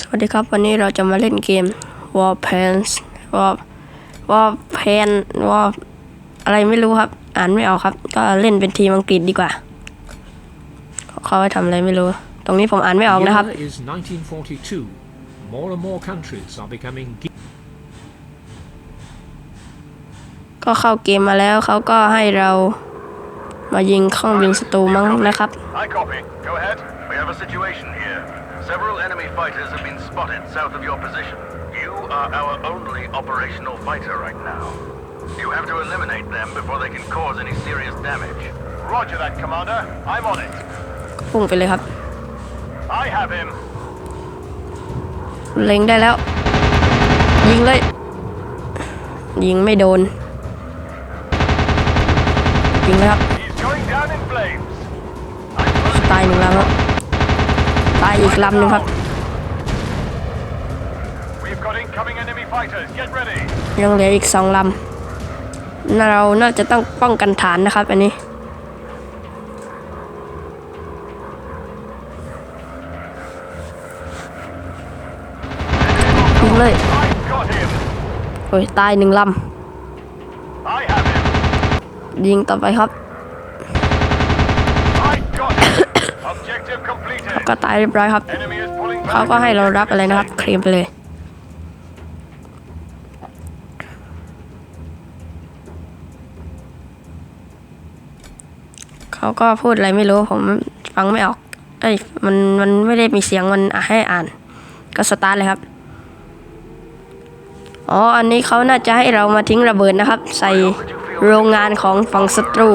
สวัสดีครับ วันนี้เราจะมาเล่นเกม War Plans War War Plan War อะไรไม่รู้ครับ อ่านไม่ออกครับ ก็เล่นเป็นทีมอังกฤษดีกว่าเขาไปทำอะไรไม่รู้ ตรงนี้ผมอ่านไม่ออกนะครับ Year is 1942. More and more countries are becoming ge- ก็เข้าเกมมาแล้วเขาก็ให้เรามายิงเครื่องบินศัตรูมั้งนะครับ Several enemy fighters have been spotted south of your position. You are our only operational fighter right now. You have to eliminate them before they can cause any serious damage. Roger that, Commander. I'm on it. พุ่งไปเลยครับ I have him. เล็งได้แล้ว ยิงเลย ยิงไม่โดน ยิงเลยครับ He's going down in flames. ตายหนึ่งลำครับ ตาย อีกลำหนึ่งครับ We've got incoming enemy fighters. Get ready. ยังเหลืออีกสองลำน่าเราน่าจะต้องป้องกันฐานนะครับ อันนี้ยิงเลย I've got him. โอ้ยตายหนึ่งล I have him. ำยิงต่อไปครับ I've got him. Objective completed. ก็ตายเรียบร้อยครับ Enemy is pulling เขา back. ก็ให้เรารับอะไรนะครับ เคลมไปเลย เขาก็พูดอะไรไม่รู้ผมฟังไม่ออก เอ้ยมันมันไม่ได้มีเสียงมันให้อ่าน ก็สตาร์ทเลยครับ อ๋อ อันนี้เขาน่าจะให้เรามาทิ้งระเบิดนะครับ ใส่โรงงานของฝั่งศัตรู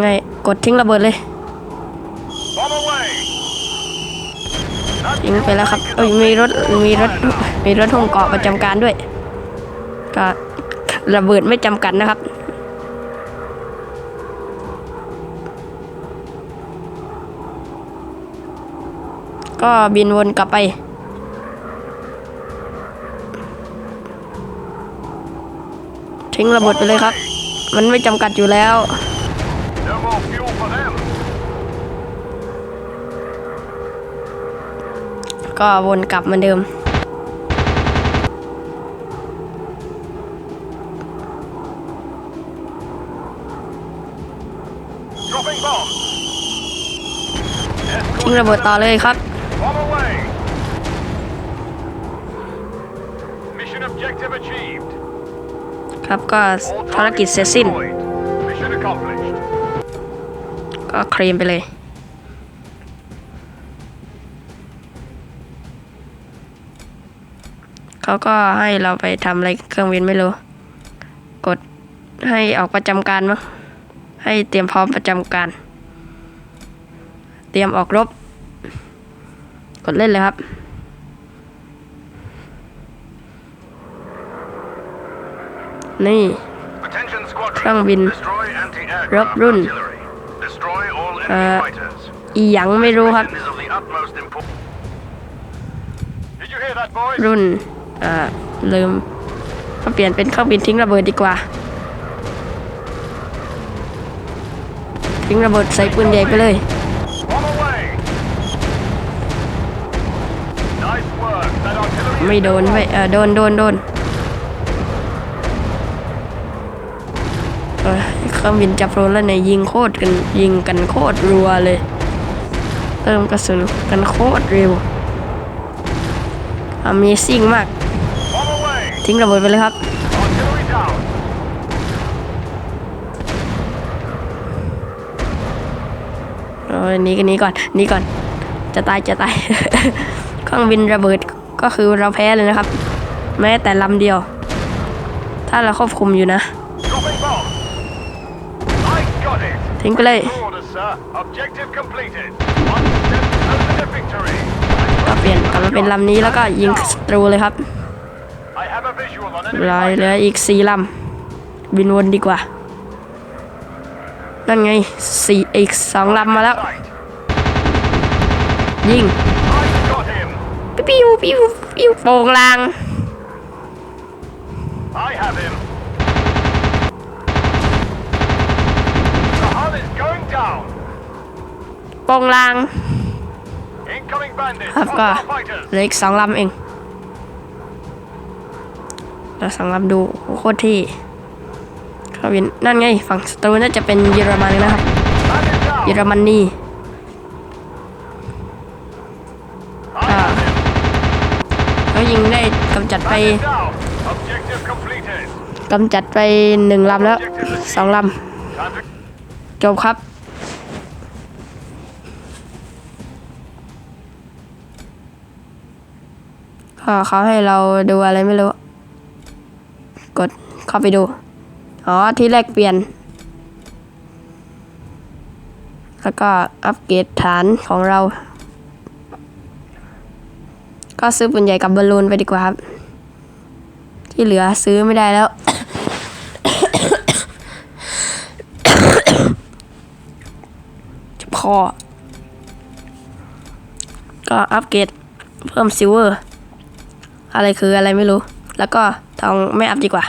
ไงกดทิ้งระเบิดเลย Bomb away! ทิ้งไปแล้วครับเอ้ยมีรถมีรถมีรถห้องเกาะประจำการด้วยก็ระเบิดไม่จำกัดนะครับก็บินวนกลับไป ทิ้งระเบิดไปเลยครับ มันไม่จำกัดอยู่แล้ว No more fuel for them. ก็วนกลับเหมือนเดิม Dropping bomb. ทิ้งระเบิดต่อเลยครับ Bomb away! Mission objective achieved. ครับก็ All ภารกิจ targets เสร็จสิ้น destroyed. Mission accomplished. ก็เคลมไปเลย เขาก็ให้เราไปทำอะไรเครื่องบินไม่รู้ กดให้ออกประจำการมั้งให้เตรียมพร้อมประจำการ เตรียมออกรบ กดเล่นเลยครับนี่เครื่องบินรบรุ่น อีหยังไม่รู้ครับ รุ่นอ่อลืมก็เปลี่ยนเป็นเครื่องบินทิ้งระเบิดดีกว่า ทิ้งระเบิดใส่ปืนใหญ่ไปเลยไม่โดนไม่เออโดนโดนโดน เครื่องบินจับโดนแล้วเนี่ยยิงโคตรกันยิงกันโคตรรัวเลย เติมกระสุนกันโคตรเร็ว Amazing มาก ทิ้งระเบิดไปเลยครับเออนีกันนี้ก่อนนีก่อน จะตายจะตาย เครื่องบินระเบิดก็คือเราแพ้เลยนะครับ แม้แต่ลำเดียว ถ้าเราควบคุมอยู่นะ ทิ้งไปเลย Orders, sir. Objective completed. One step closer to victory. ก็เปลี่ยนกลับมาเป็นลำนี้แล้วก็ยิงศัตรูเลยครับ I have a visual on enemy รายเหลือ fighters. อีกสี่ลำบินวนดีกว่า นั่นไงสี่อีกสองลำมาแล้ว Sight. ยิง I got him. ปิ้วปิ้วปิ้วโป่งลาง I have him. โปงลาง Incoming bandits. ครับก็ Hostile fighters. เหลืออีกสองลำเองเราสองลำดูโอ้โหโคตรที่เขาวินนั่นไงฝั่งสตรูน่าจะเป็นเยอรมันนะครับ Bandit down. เยอรมนี I have him. เขายิงได้กำจัดไป Bandit down. Objective completed. กำจัดไปหนึ่งลำแล้วสองล Time to ำจบครับ เขาให้เราดูอะไรไม่รู้ กดเข้าไปดู อ๋อ ที่แรกเปลี่ยน แล้วก็อัปเกรดฐานของเรา ก็ซื้อปืนใหญ่กับบอลลูนไปดีกว่าครับ ที่เหลือซื้อไม่ได้แล้วจะพอก็อัปเกรดเพิ่มซิลเวอร์ อะไรคืออะไรไม่รู้ แล้วก็ทองไม่อัพดีกว่า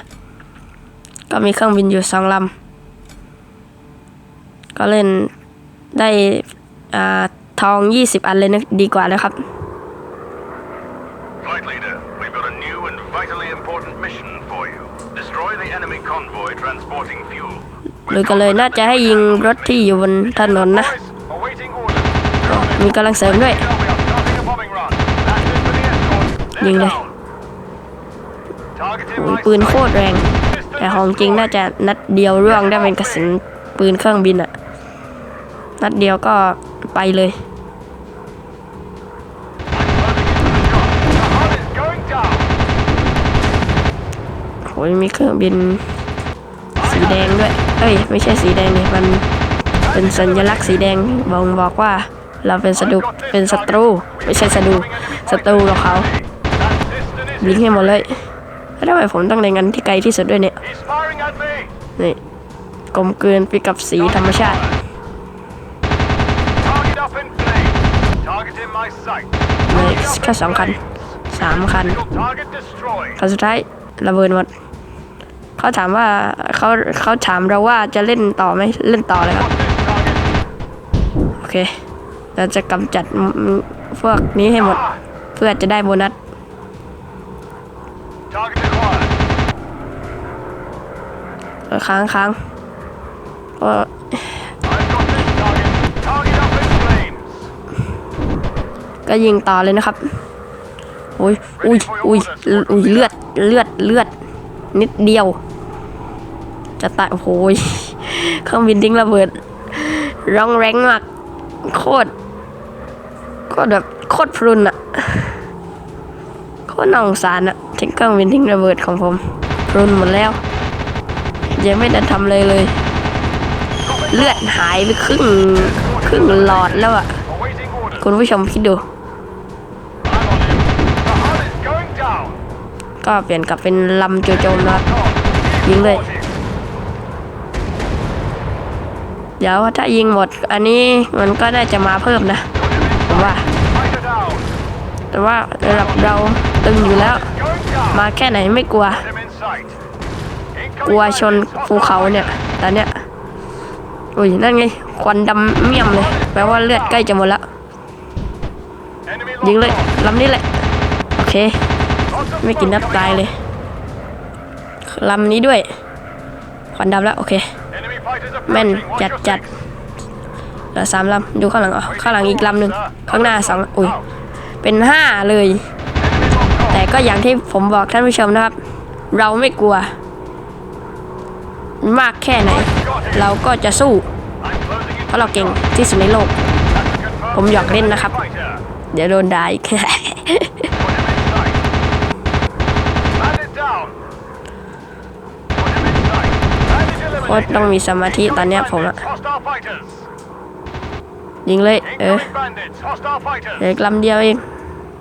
ก็มีเครื่องบินอยู่สองลำก็เล่นได้อ่าทอง 20 อันเลยนะดีกว่าเลยครับ Flight leader, we've got a new and vitally important mission for you. Destroy the enemy convoy transporting fuel. เลยก็เลยน่าจะให้ยิงรถที่อยู่บนถนนนะ Boys, awaiting orders. มีกำลังเสริมด้วย We are starting a bombing run. That's it for the escort. They're Nhìn đây. down. Targeting โอ้ย my ปืนโคตรแรง แต่ของจริงน่าจะนัดเดียวร่วงได้เป็นกระสุนปืนเครื่องบินอะนัดเดียวก็ไปเลยโอ้ยมีเครื่องบินสีแดงด้วย เอ้ย ไม่ใช่สีแดงนี่มันเป็นสัญลักษณ์สีแดงบ่งบอกว่า เราเป็นศัตรูเป็นศัตรู ไม่ใช่ศัตรูศัตรูกับเขา That piston is ยิงให้หมดเลย แล้วทำไมผมต้องเล็งอันที่ไกลที่สุดด้วยเนี่ย He's firing at me. นี่กลมเกลืนไปกับสีธรรมชาติ Target up in flame. Target in my sight. ในแค่สองคันสามคัน Single target destroyed. คันสุดท้ายระเบิดหมดเขาถามว่าเขาเขาถามเราว่าจะเล่นต่อไหมเล่นต่อเลยครับ What's this target? โอเค เราจะกำจัดพวกนี้ให้หมด เพื่อจะได้โบนัส Target acquired. เออ ค้างค้างก็ก็ยิงต่อเลยนะครับอุ้ยอุ้ยอุ้ยอุ้ยเลือดเลือดเลือด นิดเดียว จะตายโอ้ยเครื่องบินทิ้งระเบิด ร้องแรงมาก โคตรโคตรแบบโคตรพรุนอะโคตรน่าสงสารอะทิ้งเครื่องบินทิ้งระเบิดของผมพรุนหมดแล้ว ยังไม่ได้ทำเลยเลย เลือดหายไปครึ่งครึ่งหลอดแล้วอะคุณผู้ชมคิดดู ก็เปลี่ยนกลับเป็นลำโจโจมนะครับยิงเลย เดี๋ยวถ้ายิงหมด อันนี้มันก็น่าจะมาเพิ่มนะผมว่า แต่ว่าระดับเราตึงอยู่แล้ว มาแค่ไหนไม่กลัว กลัวชนภูเขาเนี่ยตอนเนี้ยอุ้ยนั่นไงควันดำเมี่ยมเลยแปลว่าเลือดใกล้จะหมดแล้วยิงเลยลำนี้แหละโอเค ไม่กินนัด coming ตายเลยลำนี้ด้วยควันดำแล้วโอเคแม่นจัดจัดเหลือสามลำดูข้างหลังอ๋อข้างหลังอีกลำหนึ่งข้างหน้าสองอุ้ยเป็นห้าเลย แต่ก็อย่างที่ผมบอกท่านผู้ชมนะครับ เราไม่กลัว มากแค่ไหน เราก็จะสู้ เพราะเราเก่งที่สุดในโลก ผมหยอกเล่นนะครับ เดี๋ยวโดนด่าอีกโคตรต้องมีสมาธิตอนเนี้ยผมอะยิงเลย เออเหลือกลำเดียวเอง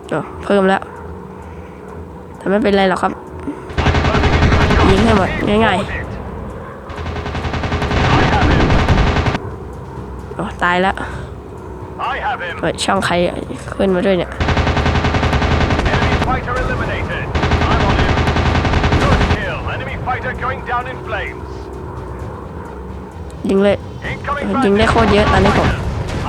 โอ้เพิ่มแล้วแต่ไม่เป็นไรหรอกครับ ยิงให้หมดง่าย Hold it. I have him. ๆโอ้ตายแล้ว I have him. เปิดช่องใครขึ้นมาด้วยเนี่ย Enemy fighter eliminated. I'm on him. Good kill. Enemy fighter going down in flames. ยิงเลย Incoming ยิงได้โคตรเยอะตอนนี้ผม I'm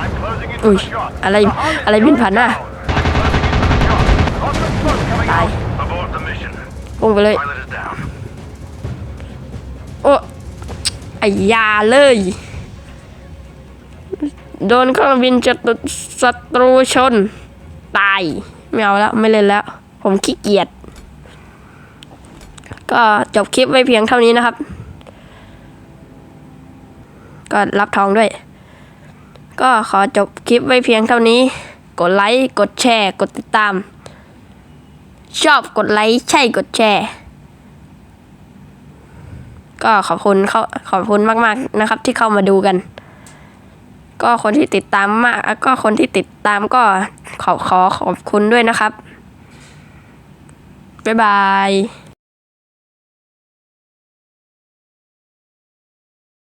I'm closing into อุ้ย the shot. อะไร The hunt is อะไรบินผ่านหน้า going down. I'm closing into the shot. Lots of smoke coming ตาย out. Abort the mission. พุ่งไปเลย Pilot is down. โอ้ไอ้ยาเลย โดนเครื่องบินจตุศัตรูชน ตาย ไม่เอาแล้ว ไม่เล่นแล้ว ผมขี้เกียจก็จบคลิปไว้เพียงเท่านี้นะครับ ก็รับทองด้วย ก็ขอจบคลิปไว้เพียงเท่านี้ กดไลค์ กดแชร์ กดติดตาม ชอบกดไลค์ ใช่กดแชร์ ก็ขอบคุณเขาขอบคุณมาก ๆ นะครับที่เข้ามาดูกัน ก็คนที่ติดตามมากก็คนที่ติดตามก็ขอขอขอบคุณด้วยนะครับ บ๊ายบาย